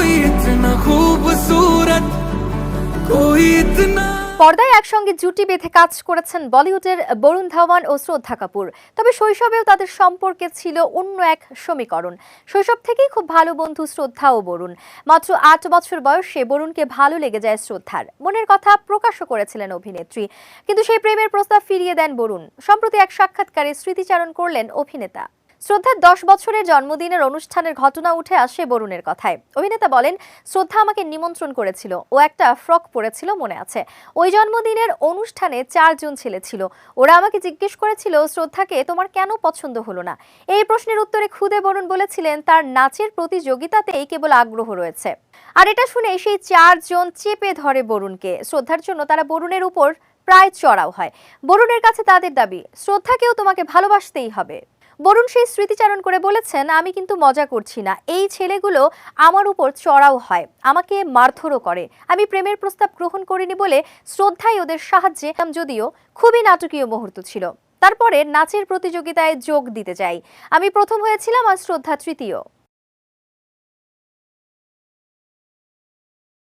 कोई इतना खूबसूरत कोई इतना পর্দায় একসঙ্গে জুটি বেঁধে কাজ করেছেন বলিউডের বরুণ ধাওয়ান ও শ্রদ্ধা কাপুর তবে শৈশবেও তাদের সম্পর্কে ছিল অন্য এক সমীকরণ শৈশব থেকেই খুব ভালো বন্ধু শ্রদ্ধা ও বরুণ মাত্র আট বছর বয়সে বরুণকে ভালো লেগে যায় শ্রদ্ধার মনের কথা প্রকাশও করেছিলেন অভিনেত্রী কিন্তু সেই প্রেমের প্রস্তাব ফিরিয়ে দেন বরুণ সম্প্রতি এক সাক্ষাৎকারে স্মৃতিচারণ করলেন অভিনেতা শ্রদ্ধার দশ বছরের জন্মদিনের অনুষ্ঠানের ঘটনা উঠে আসে বরুণের কথায়। অভিনেতা বলেন, শ্রদ্ধা আমাকে নিমন্ত্রণ করেছিল ও একটা ফ্রক পরেছিল মনে আছে। ওই জন্মদিনের অনুষ্ঠানে চারজন ছেলে ছিল। ওরা আমাকে জিজ্ঞেস করেছিল, শ্রদ্ধাকে তোমার কেন পছন্দ হলো না? এই প্রশ্নের উত্তরে খুদে বরুণ বলেছিলেন, তার নাচের প্রতিযোগিতাতেই কেবল আগ্রহ রয়েছে। আর এটা শুনে সেই চারজন চেপে ধরে বরুণকে। শ্রদ্ধার জন্য তারা বরুণের উপর প্রায় চড়াও হয়। বরুণের কাছে তাদের দাবি, শ্রদ্ধাকেও তোমাকে ভালোবাসতেই হবে। বরুণ সেই স্মৃতিচারণ করে বলেছেন, আমি কিন্তু মজা করছি না। এই ছেলেগুলো আমার উপর চড়াও হয়, আমাকে মারধরও করে। আমি প্রেমের প্রস্তাব গ্রহণ করিনি বলে শ্রদ্ধাই ওদের সাহায্যে যদিও খুবই নাটকীয় মুহূর্ত ছিল। তারপরে নাচের প্রতিযোগিতায় যোগ দিতে যাই। আমি প্রথম হয়েছিলাম আর শ্রদ্ধা তৃতীয়।